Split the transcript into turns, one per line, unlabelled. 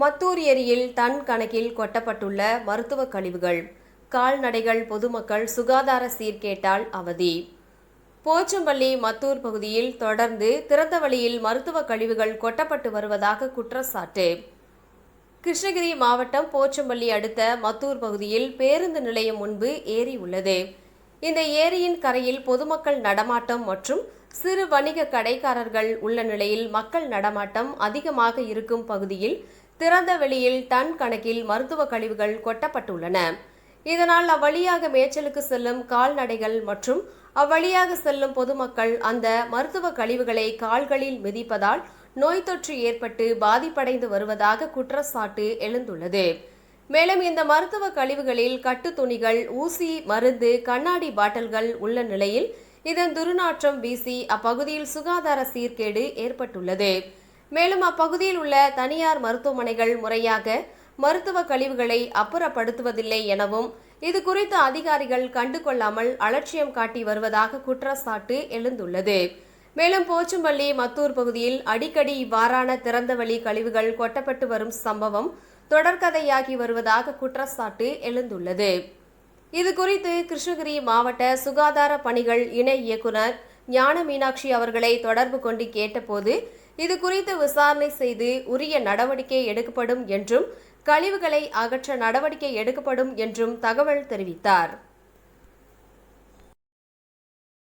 மத்தூர் ஏரியில் டன் கணக்கில் கொட்டப்பட்டுள்ள மருத்துவ கழிவுகள். கால்நடைகள் பொதுமக்கள் சுகாதார சீர்கேட்டால் அவதி. போச்சம்பள்ளி மத்தூர் பகுதியில் தொடர்ந்து திறந்த வழியில் மருத்துவ கழிவுகள் கொட்டப்பட்டு வருவதாக குற்றச்சாட்டு. கிருஷ்ணகிரி மாவட்டம் போச்சம்பள்ளி அடுத்த மத்தூர் பகுதியில் பேருந்து நிலையம் முன்பு ஏரி உள்ளது. இந்த ஏரியின் கரையில் பொதுமக்கள் நடமாட்டம் மற்றும் சிறு வணிக கடைக்காரர்கள் உள்ள நிலையில் மக்கள் நடமாட்டம் அதிகமாக இருக்கும் பகுதியில் திறந்த வெளியில் டன் கணக்கில் மருத்துவ கழிவுகள் கொட்டப்பட்டுள்ளன. இதனால் அவ்வழியாக மேய்ச்சலுக்கு செல்லும் கால்நடைகள் மற்றும் அவ்வழியாக செல்லும் பொதுமக்கள் அந்த மருத்துவ கழிவுகளை கால்களில் மிதிப்பதால் நோய் தொற்று ஏற்பட்டு பாதிப்படைந்து வருவதாக குற்றச்சாட்டு எழுந்துள்ளது. மேலும் இந்த மருத்துவ கழிவுகளில் கட்டு துணிகள் ஊசி மருந்து கண்ணாடி பாட்டில்கள் உள்ள நிலையில் இதன் துர்நாற்றம் வீசி அப்பகுதியில் சுகாதார சீர்கேடு ஏற்பட்டுள்ளது. மேலும் அப்பகுதியில் உள்ள தனியார் மருத்துவமனைகள் முறையாக மருத்துவ கழிவுகளை அப்புறப்படுத்துவதில்லை எனவும் இது குறித்து அதிகாரிகள் கண்டுகொள்ளாமல் அலட்சியம் காட்டி வருவதாக குற்றச்சாட்டு எழுந்துள்ளது. மேலும் போச்சம்பள்ளி மத்தூர் பகுதியில் அடிக்கடி இவ்வாறான திறந்தவெளி கழிவுகள் கொட்டப்பட்டு வரும் சம்பவம் தொடர்கதையாகி வருவதாக குற்றச்சாட்டு எழுந்துள்ளது. இது குறித்து கிருஷ்ணகிரி மாவட்ட சுகாதார பணிகள் இணை இயக்குனர் ஞான மீனாட்சி அவர்களை தொடர்பு கொண்டு கேட்டபோது இது குறித்து விசாரணை செய்து உரிய நடவடிக்கை எடுக்கப்படும் என்றும் கழிவுகளை அகற்ற நடவடிக்கை எடுக்கப்படும் என்றும் தகவல் தெரிவித்தார்.